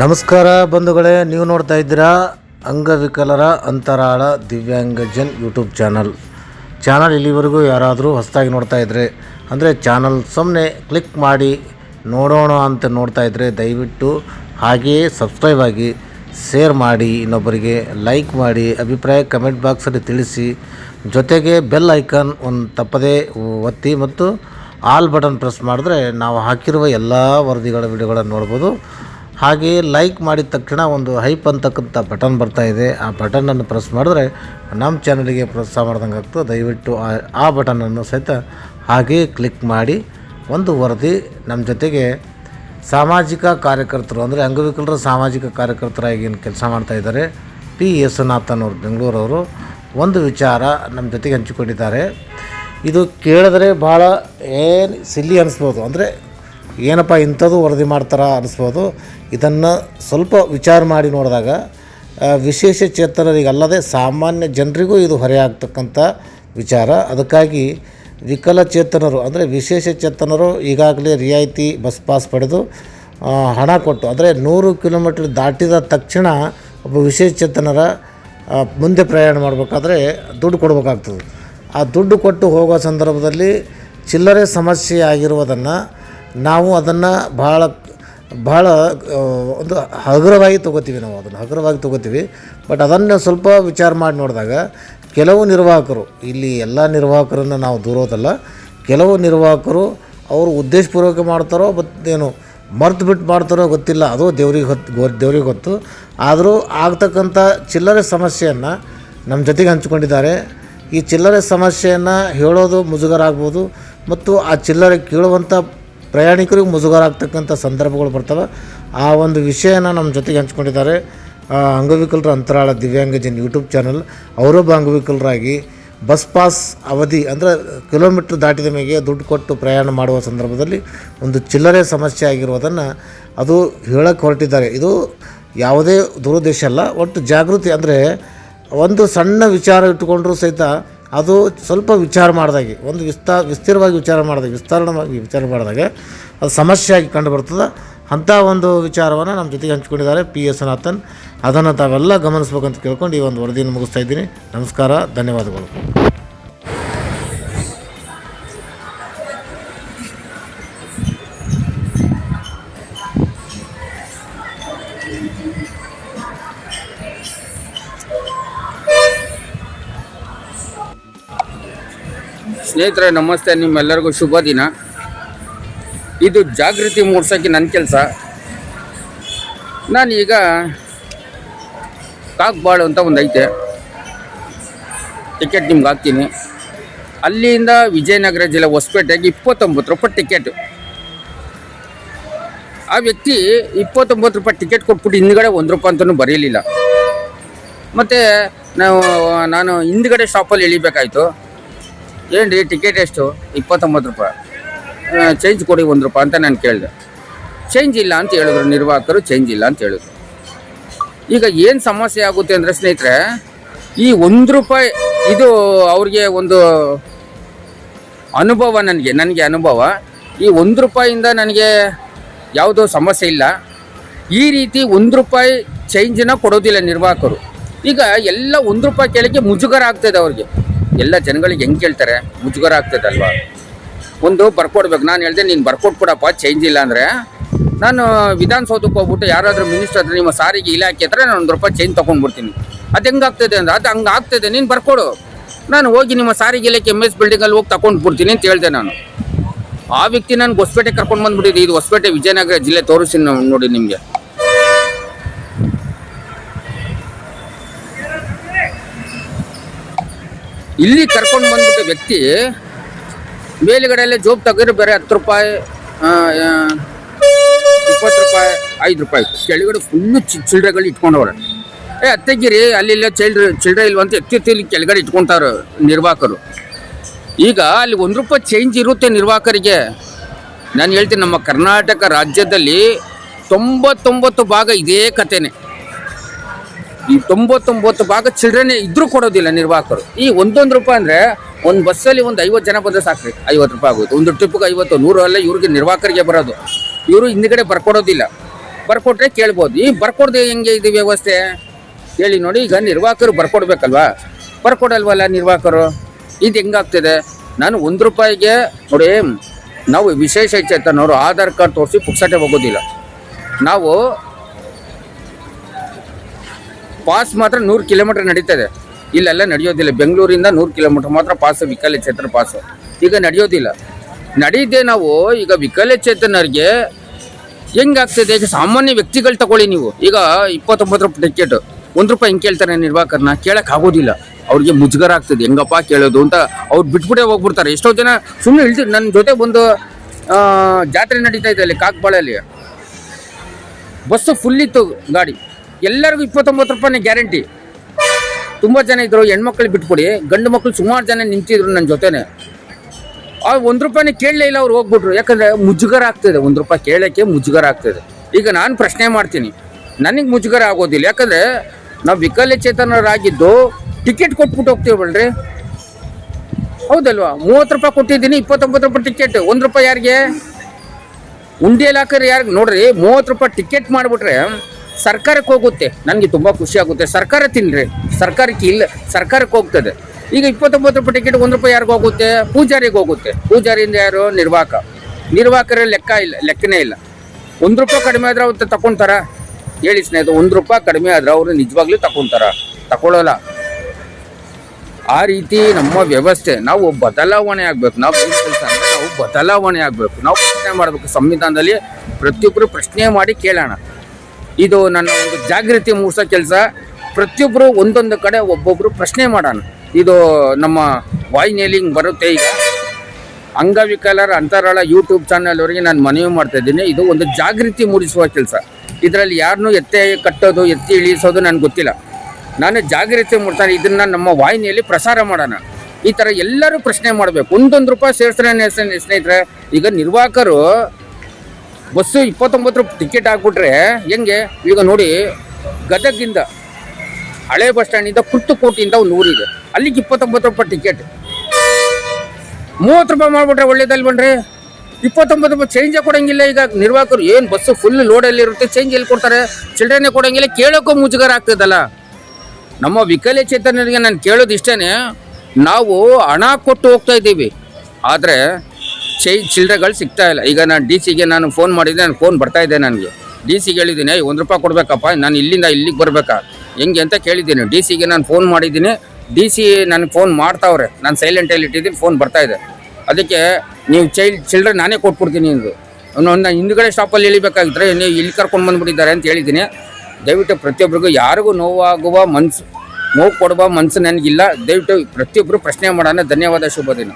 ನಮಸ್ಕಾರ ಬಂಧುಗಳೇ, ನೀವು ನೋಡ್ತಾ ಇದ್ದೀರಾ ಅಂಗವಿಕಲರ ಅಂತರಾಳ ದಿವ್ಯಾಂಗಜನ್ ಯೂಟ್ಯೂಬ್ ಚಾನಲ್. ಚಾನಲ್ ಇಲ್ಲಿವರೆಗೂ ಯಾರಾದರೂ ಹೊಸದಾಗಿ ನೋಡ್ತಾ ಇದ್ದರೆ ಅಂದರೆ ಚಾನಲ್ ಸುಮ್ಮನೆ ಕ್ಲಿಕ್ ಮಾಡಿ ನೋಡೋಣ ಅಂತ ನೋಡ್ತಾ ಇದ್ದರೆ ದಯವಿಟ್ಟು ಹಾಗೆಯೇ ಸಬ್ಸ್ಕ್ರೈಬ್ ಆಗಿ ಶೇರ್ ಮಾಡಿ, ಇನ್ನೊಬ್ಬರಿಗೆ ಲೈಕ್ ಮಾಡಿ, ಅಭಿಪ್ರಾಯ ಕಮೆಂಟ್ ಬಾಕ್ಸಲ್ಲಿ ತಿಳಿಸಿ. ಜೊತೆಗೆ ಬೆಲ್ ಐಕಾನ್ ಒಂದು ತಪ್ಪದೇ ಒತ್ತಿ ಮತ್ತು ಆಲ್ ಬಟನ್ ಪ್ರೆಸ್ ಮಾಡಿದ್ರೆ ನಾವು ಹಾಕಿರುವ ಎಲ್ಲ ವರದಿಗಳ ವಿಡಿಯೋಗಳನ್ನು ನೋಡ್ಬೋದು. ಹಾಗೆಯೇ ಲೈಕ್ ಮಾಡಿದ ತಕ್ಷಣ ಒಂದು ಹೈಪ್ ಅಂತಕ್ಕಂಥ ಬಟನ್ ಬರ್ತಾ ಇದೆ. ಆ ಬಟನನ್ನು ಪ್ರೆಸ್ ಮಾಡಿದ್ರೆ ನಮ್ಮ ಚಾನಲಿಗೆ ಪ್ರೋತ್ಸಾಹ ಮಾಡ್ದಂಗೆ ಆಗ್ತದೆ. ದಯವಿಟ್ಟು ಆ ಆ ಬಟನನ್ನು ಸಹಿತ ಹಾಗೆಯೇ ಕ್ಲಿಕ್ ಮಾಡಿ. ಒಂದು ವರದಿ ನಮ್ಮ ಜೊತೆಗೆ ಸಾಮಾಜಿಕ ಕಾರ್ಯಕರ್ತರು ಅಂದರೆ ಅಂಗವಿಕಲರ ಸಾಮಾಜಿಕ ಕಾರ್ಯಕರ್ತರಾಗಿ ಏನು ಕೆಲಸ ಮಾಡ್ತಾ ಇದ್ದಾರೆ. ಪಿ. ಯೇಸುನಾಥನ್ ಅವರು ಬೆಂಗಳೂರವರು ಒಂದು ವಿಚಾರ ನಮ್ಮ ಜೊತೆಗೆ ಹಂಚಿಕೊಂಡಿದ್ದಾರೆ. ಇದು ಕೇಳಿದ್ರೆ ಭಾಳ ಏನು ಸಿಲ್ಲಿ ಅನ್ನಿಸ್ಬೋದು ಅಂದರೆ ಏನಪ್ಪ ಇಂಥದ್ದು ವರದಿ ಮಾಡ್ತಾರ ಅನ್ನಿಸ್ಬೋದು. ಇದನ್ನು ಸ್ವಲ್ಪ ವಿಚಾರ ಮಾಡಿ ನೋಡಿದಾಗ ವಿಶೇಷ ಚೇತನರಿಗಲ್ಲದೆ ಸಾಮಾನ್ಯ ಜನರಿಗೂ ಇದು ಹೊರೆಯಾಗ್ತಕ್ಕಂಥ ವಿಚಾರ. ಅದಕ್ಕಾಗಿ ವಿಕಲಚೇತನರು ಅಂದರೆ ವಿಶೇಷ ಚೇತನರು ಈಗಾಗಲೇ ರಿಯಾಯಿತಿ ಬಸ್ ಪಾಸ್ ಪಡೆದು ಹಣ ಕೊಟ್ಟು, ಅಂದರೆ ನೂರು ಕಿಲೋಮೀಟ್ರ್ ದಾಟಿದ ತಕ್ಷಣ ಒಬ್ಬ ವಿಶೇಷ ಚೇತನರ ಮುಂದೆ ಪ್ರಯಾಣ ಮಾಡಬೇಕಾದ್ರೆ ದುಡ್ಡು ಕೊಡಬೇಕಾಗ್ತದೆ. ಆ ದುಡ್ಡು ಕೊಟ್ಟು ಹೋಗೋ ಸಂದರ್ಭದಲ್ಲಿ ಚಿಲ್ಲರೆ ಸಮಸ್ಯೆ ಆಗಿರುವುದನ್ನು ನಾವು ಅದನ್ನು ಭಾಳ ಭಾಳ ಒಂದು ಹಗುರವಾಗಿ ತೊಗೋತೀವಿ ನಾವು ಅದನ್ನು, ಹಗುರವಾಗಿ ತೊಗೋತೀವಿ. ಬಟ್ ಅದನ್ನು ಸ್ವಲ್ಪ ವಿಚಾರ ಮಾಡಿ ನೋಡಿದಾಗ, ಕೆಲವು ನಿರ್ವಾಹಕರು, ಇಲ್ಲಿ ಎಲ್ಲ ನಿರ್ವಾಹಕರನ್ನು ನಾವು ದೂರೋದಲ್ಲ, ಕೆಲವು ನಿರ್ವಾಹಕರು ಅವರು ಉದ್ದೇಶಪೂರ್ವಕ ಮಾಡ್ತಾರೋ ಮತ್ತೇನು ಮರ್ತು ಬಿಟ್ಟು ಮಾಡ್ತಾರೋ ಗೊತ್ತಿಲ್ಲ. ಅದು ದೇವ್ರಿಗೆ ಹೊತ್ತು ಗೊ, ದೇವ್ರಿಗೆ ಗೊತ್ತು. ಆದರೂ ಆಗ್ತಕ್ಕಂಥ ಚಿಲ್ಲರೆ ಸಮಸ್ಯೆಯನ್ನು ನಮ್ಮ ಜೊತೆಗೆ ಹಂಚಿಕೊಂಡಿದ್ದಾರೆ. ಈ ಚಿಲ್ಲರೆ ಸಮಸ್ಯೆಯನ್ನು ಹೇಳೋದು ಮುಜುಗರ ಆಗ್ಬೋದು ಮತ್ತು ಆ ಚಿಲ್ಲರೆ ಕೇಳುವಂಥ ಪ್ರಯಾಣಿಕರಿಗೂ ಮುಜುಗರ ಆಗ್ತಕ್ಕಂಥ ಸಂದರ್ಭಗಳು ಬರ್ತವೆ. ಆ ಒಂದು ವಿಷಯನ ನಮ್ಮ ಜೊತೆಗೆ ಹಂಚ್ಕೊಂಡಿದ್ದಾರೆ. ಅಂಗವಿಕಲರ ಅಂತರಾಳ ದಿವ್ಯಾಂಗಜನ್ ಯೂಟ್ಯೂಬ್ ಚಾನಲ್. ಅವರೊಬ್ಬ ಅಂಗವಿಕಲರಾಗಿ ಬಸ್ ಪಾಸ್ ಅವಧಿ ಅಂದರೆ ಕಿಲೋಮೀಟ್ರ್ ದಾಟಿದ ಮೇಲೆ ದುಡ್ಡು ಕೊಟ್ಟು ಪ್ರಯಾಣ ಮಾಡುವ ಸಂದರ್ಭದಲ್ಲಿ ಒಂದು ಚಿಲ್ಲರೆ ಸಮಸ್ಯೆ ಆಗಿರುವುದನ್ನು ಅದು ಹೇಳಕ್ಕೆ ಹೊರಟಿದ್ದಾರೆ. ಇದು ಯಾವುದೇ ದುರುದ್ದೇಶ ಅಲ್ಲ. ಒಟ್ಟು ಜಾಗೃತಿ ಅಂದರೆ ಒಂದು ಸಣ್ಣ ವಿಚಾರ ಇಟ್ಟುಕೊಂಡ್ರೂ ಸಹಿತ ಅದು ಸ್ವಲ್ಪ ವಿಚಾರ ಮಾಡಿದಾಗೆ, ಒಂದು ವಿಸ್ತಾರ ವಿಸ್ತೀರ್ವಾಗಿ ವಿಚಾರ ಮಾಡಿದಾಗ, ವಿಸ್ತರಣವಾಗಿ ವಿಚಾರ ಮಾಡಿದಾಗ, ಅದು ಸಮಸ್ಯೆಯಾಗಿ ಕಂಡು ಬರ್ತದೆ ಅಂಥ ಒಂದು ವಿಚಾರವನ್ನು ನಮ್ಮ ಜೊತೆಗೆ ಹಂಚಿಕೊಂಡಿದ್ದಾರೆ ಪಿ ಎಸ್ ನಾಥನ್. ಅದನ್ನು ತಾವೆಲ್ಲ ಗಮನಿಸ್ಬೇಕಂತ ಕೇಳ್ಕೊಂಡು ಈ ಒಂದು ವರದಿಯನ್ನು ಮುಗಿಸ್ತಾ ಇದ್ದೀನಿ. ನಮಸ್ಕಾರ, ಧನ್ಯವಾದಗಳು. ಸ್ನೇಹಿತರೆ, ನಮಸ್ತೆ. ನಿಮ್ಮೆಲ್ಲರಿಗೂ ಶುಭ ದಿನ. ಇದು ಜಾಗೃತಿ ಮೂಡ್ಸೋಕ್ಕೆ ನನ್ನ ಕೆಲಸ. ನಾನೀಗ ಕಾಕ್ಬಾಳು ಅಂತ ಒಂದು ಐತೆ. ಟಿಕೆಟ್ ನಿಮ್ಗೆ ಹಾಕ್ತೀನಿ. ಅಲ್ಲಿಂದ ವಿಜಯನಗರ ಜಿಲ್ಲೆ ಹೊಸಪೇಟೆಗೆ ಇಪ್ಪತ್ತೊಂಬತ್ತು ರೂಪಾಯಿ ಟಿಕೆಟು. ಆ ವ್ಯಕ್ತಿ ಇಪ್ಪತ್ತೊಂಬತ್ತು ರೂಪಾಯಿ ಟಿಕೆಟ್ ಕೊಟ್ಬಿಟ್ಟು ಹಿಂದ್ಗಡೆ ಒಂದು ರೂಪಾಯಿ ಅಂತಲೂ ಬರೀಲಿಲ್ಲ. ಮತ್ತು ನಾವು, ನಾನು ಹಿಂದ್ಗಡೆ ಶಾಪಲ್ಲಿ ಇಳಿಬೇಕಾಯ್ತು. ಏನು ರೀ ಟಿಕೆಟ್ ಎಷ್ಟು? ಇಪ್ಪತ್ತೊಂಬತ್ತು ರೂಪಾಯಿ. ಚೇಂಜ್ ಕೊಡಿ ಒಂದು ರೂಪಾಯಿ ಅಂತ ನಾನು ಕೇಳಿದೆ. ಚೇಂಜ್ ಇಲ್ಲ ಅಂತ ಹೇಳಿದ್ರು, ನಿರ್ವಾಹಕರು ಚೇಂಜ್ ಇಲ್ಲ ಅಂತ ಹೇಳಿದ್ರು. ಈಗ ಏನು ಸಮಸ್ಯೆ ಆಗುತ್ತೆ ಅಂದರೆ ಸ್ನೇಹಿತರೆ, ಈ ಒಂದು ರೂಪಾಯಿ ಇದು ಅವ್ರಿಗೆ ಒಂದು ಅನುಭವ ನನಗೆ ನನಗೆ ಅನುಭವ. ಈ ಒಂದು ರೂಪಾಯಿಂದ ನನಗೆ ಯಾವುದೋ ಸಮಸ್ಯೆ ಇಲ್ಲ. ಈ ರೀತಿ ಒಂದು ರೂಪಾಯಿ ಚೇಂಜನ್ನ ಕೊಡೋದಿಲ್ಲ ನಿರ್ವಾಹಕರು. ಈಗ ಎಲ್ಲ ಒಂದು ರೂಪಾಯಿ ಕೇಳಕ್ಕೆ ಮುಜುಗರ ಆಗ್ತದೆ ಅವ್ರಿಗೆ. ಎಲ್ಲ ಜನಗಳಿಗೆ ಹೆಂಗೆ ಕೇಳ್ತಾರೆ? ಮುಜುಗರ ಆಗ್ತದಲ್ವಾ? ಒಂದು ಬರ್ಕೊಡ್ಬೇಕು. ನಾನು ಹೇಳ್ದೆ ನೀನು ಬರ್ಕೊಟ್ಬಿಡಪ್ಪ ಚೇಂಜ್ ಇಲ್ಲ ಅಂದರೆ. ನಾನು ವಿಧಾನಸೌಧಕ್ಕೆ ಹೋಗ್ಬಿಟ್ಟು ಯಾರಾದರೂ ಮಿನಿಸ್ಟರ್ ಹತ್ರ ನಿಮ್ಮ ಸಾರಿಗೆ ಇಲಾಖೆ ಹತ್ರ ನಾನು ಒಂದು ರೂಪಾಯಿ ಚೇಂಜ್ ತೊಗೊಂಡ್ಬಿಡ್ತೀನಿ. ಅದು ಹೆಂಗೆ ಆಗ್ತದೆ ಅಂದ್ರೆ? ಅದು ಹಂಗೆ ಆಗ್ತದೆ. ನೀನು ಬರ್ಕೊಡು. ನಾನು ಹೋಗಿ ನಿಮ್ಮ ಸಾರಿಗೆ ಇಲಾಖೆ ಎಂ ಎಸ್ ಬಿಲ್ಡಿಂಗಲ್ಲಿ ಹೋಗಿ ತಗೊಂಡ್ಬಿಡ್ತೀನಿ ಅಂತ ಹೇಳ್ದೆ ನಾನು. ಆ ವ್ಯಕ್ತಿ ನಾನು ಹೊಸಪೇಟೆ ಕರ್ಕೊಂಡು ಬಂದ್ಬಿಟ್ಟಿದ್ದೆ ಇದು ಹೊಸಪೇಟೆ ವಿಜಯನಗರ ಜಿಲ್ಲೆ ತೋರಿಸ್ತೀನಿ ನೋಡಿ ನಿಮಗೆ. ಇಲ್ಲಿ ಕರ್ಕೊಂಡು ಬಂದ್ಬಿಟ್ಟ ವ್ಯಕ್ತಿ ಮೇಲುಗಡೆಯಲ್ಲೇ ಜೋಬ್ ತೆಗೆದ್ರೆ ಬೇರೆ ಹತ್ತು ರೂಪಾಯಿ ಇಪ್ಪತ್ತು ರೂಪಾಯಿ, ಐದು ರೂಪಾಯಿ ಕೆಳಗಡೆ ಫುಲ್ಲು ಚಿಲ್ಲರೆಗಳು ಇಟ್ಕೊಂಡವ್ರೆ. ಏ, ಅತ್ತೆಗಿರಿ ಅಲ್ಲಿಲ್ಲ ಚಿಲ್ಡ್ರೆ ಚಿಲ್ಡ್ರೆ ಇಲ್ವಂತ ಎತ್ತಿತ್ತು ಎತ್ತಿ ಇಲ್ಲಿ ಕೆಳಗಡೆ ಇಟ್ಕೊತಾರೆ ನಿರ್ವಾಹಕರು ಈಗ ಅಲ್ಲಿ ಒಂದು ರೂಪಾಯಿ ಚೇಂಜ್ ಇರುತ್ತೆ ನಿರ್ವಾಹಕರಿಗೆ ನಾನು ಹೇಳ್ತೀನಿ, ನಮ್ಮ ಕರ್ನಾಟಕ ರಾಜ್ಯದಲ್ಲಿ ತೊಂಬತ್ತೊಂಬತ್ತು ಭಾಗ ಇದೇ ಕಥೆನೇ ಈ ತೊಂಬತ್ತೊಂಬತ್ತು ಭಾಗ ಚಿಲ್ಡ್ರನ್ ಇದ್ರೂ ಕೊಡೋದಿಲ್ಲ ನಿರ್ವಾಹಕರು. ಈ ಒಂದೊಂದು ರೂಪಾಯಿ ಅಂದರೆ ಒಂದು ಬಸ್ಸಲ್ಲಿ ಒಂದು ಐವತ್ತು ಜನ ಬಂದರೆ ಸಾಕ್ರಿ. ಐವತ್ತು ರೂಪಾಯಿ ಆಗೋದು. ಒಂದು ಟ್ರಿಪ್ಗೆ ಐವತ್ತು, ನೂರು ಅಲ್ಲ, ಇವ್ರಿಗೆ ನಿರ್ವಾಹಕರಿಗೆ ಬರೋದು. ಇವರು ಹಿಂದ್ಗಡೆ ಬರ್ಕೊಡೋದಿಲ್ಲ. ಬರ್ಕೊಟ್ರೆ ಕೇಳ್ಬೋದು. ಈ ಬರ್ಕೊಡ್ದೆ ಹೆಂಗೆ ಇದು ವ್ಯವಸ್ಥೆ? ಹೇಳಿ ನೋಡಿ, ಈಗ ನಿರ್ವಾಹಕರು ಬರ್ಕೊಡ್ಬೇಕಲ್ವಾ? ಬರ್ಕೊಡಲ್ವಲ್ಲ ನಿರ್ವಾಹಕರು? ಇದು ಹೆಂಗಾಗ್ತಿದೆ? ನಾನು ಒಂದು ರೂಪಾಯಿಗೆ ನೋಡಿ, ನಾವು ವಿಶೇಷ ಚೇತನವರು ಆಧಾರ್ ಕಾರ್ಡ್ ತೋರಿಸಿ ಪುಕ್ಸಟೆ ಹೋಗೋದಿಲ್ಲ. ನಾವು ಪಾಸ್ ಮಾತ್ರ ನೂರು ಕಿಲೋಮೀಟರ್ ನಡೀತದೆ. ಇಲ್ಲೆಲ್ಲ ನಡೆಯೋದಿಲ್ಲ. ಬೆಂಗಳೂರಿಂದ ನೂರು ಕಿಲೋಮೀಟರ್ ಮಾತ್ರ ಪಾಸ್, ವಿಕಲಚೇತನ ಪಾಸ್. ಈಗ ನಡೆಯೋದಿಲ್ಲ. ನಡೀದೆ ನಾವು ಈಗ ವಿಕಲಚೇತನರಿಗೆ ಹೆಂಗಾಗ್ತದೆ? ಈಗ ಸಾಮಾನ್ಯ ವ್ಯಕ್ತಿಗಳು ತಗೊಳ್ಳಿ ನೀವು. ಈಗ ಇಪ್ಪತ್ತೊಂಬತ್ತು ರೂಪಾಯಿ ಟಿಕೆಟ್ ಒಂದು ರೂಪಾಯಿ ಹೆಂಗೆ ಕೇಳ್ತಾರೆ ನಿರ್ವಾಹಕರನ್ನ ಕೇಳಕ್ಕೆ ಆಗೋದಿಲ್ಲ ಅವ್ರಿಗೆ ಮುಜುಗರ ಆಗ್ತದೆ. ಹೆಂಗಪ್ಪ ಕೇಳೋದು ಅಂತ ಅವ್ರು ಬಿಟ್ಬಿಟ್ಟೆ ಹೋಗ್ಬಿಡ್ತಾರೆ. ಎಷ್ಟೋ ಜನ ಸುಮ್ಮನೆ ಇಳಿದ್ರು ನನ್ನ ಜೊತೆ ಒಂದು ಜಾತ್ರೆ ನಡೀತಾ ಇದೆ ಅಲ್ಲಿ ಕಾಕ್ಬಾಳಲ್ಲಿ. ಬಸ್ಸು ಫುಲ್ ಇತ್ತು ಗಾಡಿ. ಎಲ್ಲರಿಗೂ ಇಪ್ಪತ್ತೊಂಬತ್ತು ರೂಪಾಯಿ ಗ್ಯಾರಂಟಿ. ತುಂಬ ಜನ ಇದ್ರು ಹೆಣ್ಮಕ್ಳು ಬಿಟ್ಕೊಡಿ ಗಂಡು ಮಕ್ಕಳು ಸುಮಾರು ಜನ ನಿಂತಿದ್ರು ನನ್ನ ಜೊತೆನೆ. ಆ ಒಂದು ರೂಪಾಯಿ ಕೇಳಲೇ ಇಲ್ಲ ಅವ್ರು ಹೋಗ್ಬಿಟ್ರು. ಯಾಕಂದ್ರೆ ಮುಜುಗರ ಆಗ್ತದೆ. ಒಂದು ರೂಪಾಯಿ ಕೇಳೋಕ್ಕೆ ಮುಜುಗರ ಆಗ್ತದೆ. ಈಗ ನಾನು ಪ್ರಶ್ನೆ ಮಾಡ್ತೀನಿ. ನನಗೆ ಮುಜುಗರ ಆಗೋದಿಲ್ಲ. ಯಾಕಂದ್ರೆ ನಾವು ವಿಕಲಚೇತನರಾಗಿದ್ದು ಟಿಕೆಟ್ ಕೊಟ್ಬಿಟ್ಟು ಹೋಗ್ತೀವಲ್ರಿ? ಹೌದಲ್ವಾ? ಮೂವತ್ತು ರೂಪಾಯಿ ಕೊಟ್ಟಿದ್ದೀನಿ, ಇಪ್ಪತ್ತೊಂಬತ್ತು ರೂಪಾಯಿ ಟಿಕೆಟ್. ಒಂದು ರೂಪಾಯಿ ಯಾರಿಗೆ? ಉಂಡಿಯಲ್ಲಿ ಹಾಕಿದ್ರೆ ಯಾರಿಗೆ? ನೋಡ್ರಿ, ಮೂವತ್ತು ರೂಪಾಯಿ ಟಿಕೆಟ್ ಮಾಡಿಬಿಟ್ರೆ ಸರ್ಕಾರಕ್ಕೆ ಹೋಗುತ್ತೆ. ನನಗೆ ತುಂಬ ಖುಷಿ ಆಗುತ್ತೆ. ಸರ್ಕಾರ ತಿನ್ನಿರಿ ಸರ್ಕಾರಕ್ಕೆ ಇಲ್ಲ, ಸರ್ಕಾರಕ್ಕೆ ಹೋಗ್ತದೆ. ಈಗ ಇಪ್ಪತ್ತೊಂಬತ್ತು ರೂಪಾಯಿ ಟಿಕೆಟ್ ಒಂದು ರೂಪಾಯಿ ಯಾರಿಗೂ ಹೋಗುತ್ತೆ? ಪೂಜಾರಿಗೆ ಹೋಗುತ್ತೆ. ಪೂಜಾರಿಯಿಂದ ಯಾರು? ನಿರ್ವಾಹಕ. ನಿರ್ವಾಹಕರ ಲೆಕ್ಕ ಇಲ್ಲ, ಲೆಕ್ಕನೇ ಇಲ್ಲ. ಒಂದು ರೂಪಾಯಿ ಕಡಿಮೆ ಆದರೆ ಅವ್ರು ತಗೊಂತಾರ ಹೇಳಿ ಸ್ನೇಹಿತ ಒಂದು ರೂಪಾಯಿ ಕಡಿಮೆ ಆದರೆ ಅವರು ನಿಜವಾಗ್ಲೂ ತಗೊಂತಾರ ತಗೊಳ್ಳೋಲ್ಲ ಆ ರೀತಿ ನಮ್ಮ ವ್ಯವಸ್ಥೆ, ನಾವು ಬದಲಾವಣೆ ಆಗಬೇಕು. ನಾವು ಏನು ಕೆಲಸ ಅಂದರೆ ನಾವು ಬದಲಾವಣೆ ಆಗಬೇಕು. ನಾವು ಪ್ರಶ್ನೆ ಮಾಡಬೇಕು. ಸಂವಿಧಾನದಲ್ಲಿ ಪ್ರತಿಯೊಬ್ಬರು ಪ್ರಶ್ನೆ ಮಾಡಿ ಕೇಳೋಣ. ಇದು ನನ್ನ ಒಂದು ಜಾಗೃತಿ ಮೂಡಿಸೋ ಕೆಲಸ. ಪ್ರತಿಯೊಬ್ಬರು ಒಂದೊಂದು ಕಡೆ ಒಬ್ಬೊಬ್ಬರು ಪ್ರಶ್ನೆ ಮಾಡೋಣ. ಇದು ನಮ್ಮ ವಾಹಿನಿಯಲ್ಲಿ ಹಿಂಗೆ ಬರುತ್ತೆ ಈಗ. ಅಂಗವಿಕಲರ ಅಂತರಾಳ ಯೂಟ್ಯೂಬ್ ಚಾನಲ್ವರೆಗೆ ನಾನು ಮನವಿ ಮಾಡ್ತಾ ಇದ್ದೀನಿ. ಇದು ಒಂದು ಜಾಗೃತಿ ಮೂಡಿಸುವ ಕೆಲಸ. ಇದರಲ್ಲಿ ಯಾರನ್ನೂ ಎತ್ತೆ ಕಟ್ಟೋದು, ಎತ್ತಿ ಇಳಿಸೋದು ನನಗೆ ಗೊತ್ತಿಲ್ಲ. ನಾನು ಜಾಗೃತಿ ಮೂಡ್ತಾನೆ ಇದನ್ನು ನಮ್ಮ ವಾಹಿನಿಯಲ್ಲಿ ಪ್ರಸಾರ ಮಾಡೋಣ. ಈ ಥರ ಎಲ್ಲರೂ ಪ್ರಶ್ನೆ ಮಾಡಬೇಕು. ಒಂದೊಂದು ರೂಪಾಯಿ ಸೇರಿಸ್ರೆ ಸ್ನೇಹಿತರೆ, ಈಗ ನಿರ್ವಾಹಕರು ಬಸ್ಸು ಇಪ್ಪತ್ತೊಂಬತ್ತು ರೂಪಾಯಿ ಟಿಕೆಟ್ ಹಾಕ್ಬಿಟ್ರೆ ಹೆಂಗೆ? ಈಗ ನೋಡಿ, ಗದಗಿಂದ ಹಳೆ ಬಸ್ ಸ್ಟ್ಯಾಂಡಿಂದ ಕುರ್ತುಕೋಟಿಯಿಂದ ಒಂದು ಊರಿದೆ. ಅಲ್ಲಿಗೆ ಇಪ್ಪತ್ತೊಂಬತ್ತು ರೂಪಾಯಿ ಟಿಕೆಟ್ ಮೂವತ್ತು ರೂಪಾಯಿ ಮಾಡಿಬಿಟ್ರೆ ಒಳ್ಳೇದಲ್ಲಿ ಬಂದ್ರೆ ಇಪ್ಪತ್ತೊಂಬತ್ತು ರೂಪಾಯಿ ಚೇಂಜೇ ಕೊಡೋಂಗಿಲ್ಲ ಈಗ ನಿರ್ವಾಹಕರು. ಏನು ಬಸ್ಸು ಫುಲ್ ಲೋಡಲ್ಲಿರುತ್ತೆ ಚೇಂಜ್ ಎಲ್ಲಿ ಕೊಡ್ತಾರೆ? ಚಿಲ್ಡ್ರನ್ನೇ ಕೊಡೋಂಗಿಲ್ಲ, ಕೇಳೋಕ್ಕೂ ಮುಜುಗರ ಆಗ್ತದಲ್ಲ. ನಮ್ಮ ವಿಕಲಚೇತನರಿಗೆ ನಾನು ಕೇಳೋದು ಇಷ್ಟೇ ನಾವು ಹಣ ಕೊಟ್ಟು ಹೋಗ್ತಾ ಇದ್ದೀವಿ. ಆದರೆ ಚೈ ಚಿಲ್ಲರೆಗಳು ಸಿಗ್ತಾ ಇಲ್ಲ. ಈಗ ನಾನು ಡಿ ಸಿಗೆ ನಾನು ಫೋನ್ ಮಾಡಿದ್ದೆ ನಾನು ಫೋನ್ ಬರ್ತಾ ಇದ್ದೆ ನನಗೆ. ಡಿ ಸಿಗೆ ಹೇಳಿದ್ದೀನಿ ಒಂದು ರೂಪಾಯಿ ಕೊಡಬೇಕಪ್ಪ, ನಾನು ಇಲ್ಲಿಂದ ಇಲ್ಲಿಗೆ ಬರಬೇಕಾ? ಹೆಂಗೆ ಅಂತ ಕೇಳಿದ್ದೀನಿ. ಡಿ ಸಿಗೆ ನಾನು ಫೋನ್ ಮಾಡಿದ್ದೀನಿ. ಡಿ ಸಿ ನನಗೆ ಫೋನ್ ಮಾಡ್ತಾವ್ರೆ. ನಾನು ಸೈಲೆಂಟಲ್ಲಿ ಇಟ್ಟಿದ್ದೀನಿ ಫೋನ್ ಬರ್ತಾ ಇದೆ. ಅದಕ್ಕೆ ನೀವು ಚೈಲ್ ಚಿಲ್ಡ್ರೆ ನಾನೇ ಕೊಟ್ಬಿಡ್ತೀನಿ ಇಂದು ನಾನು ಹಿಂದುಗಡೆ ಸ್ಟಾಪಲ್ಲಿ ಇಳಿಬೇಕಾಗಿದ್ರೆ ನೀವು ಇಲ್ಲಿ ಕರ್ಕೊಂಡು ಬಂದುಬಿಟ್ಟಿದ್ದಾರೆ ಅಂತ ಹೇಳಿದ್ದೀನಿ. ದಯವಿಟ್ಟು ಪ್ರತಿಯೊಬ್ಬರಿಗೂ ಯಾರಿಗೂ ನೋವಾಗುವ ಮನ್ಸು, ನೋವು ಕೊಡುವ ಮನಸ್ಸು ನನಗಿಲ್ಲ. ದಯವಿಟ್ಟು ಪ್ರತಿಯೊಬ್ಬರು ಪ್ರಶ್ನೆ ಮಾಡೋಣ. ಧನ್ಯವಾದ, ಶುಭ ದಿನ.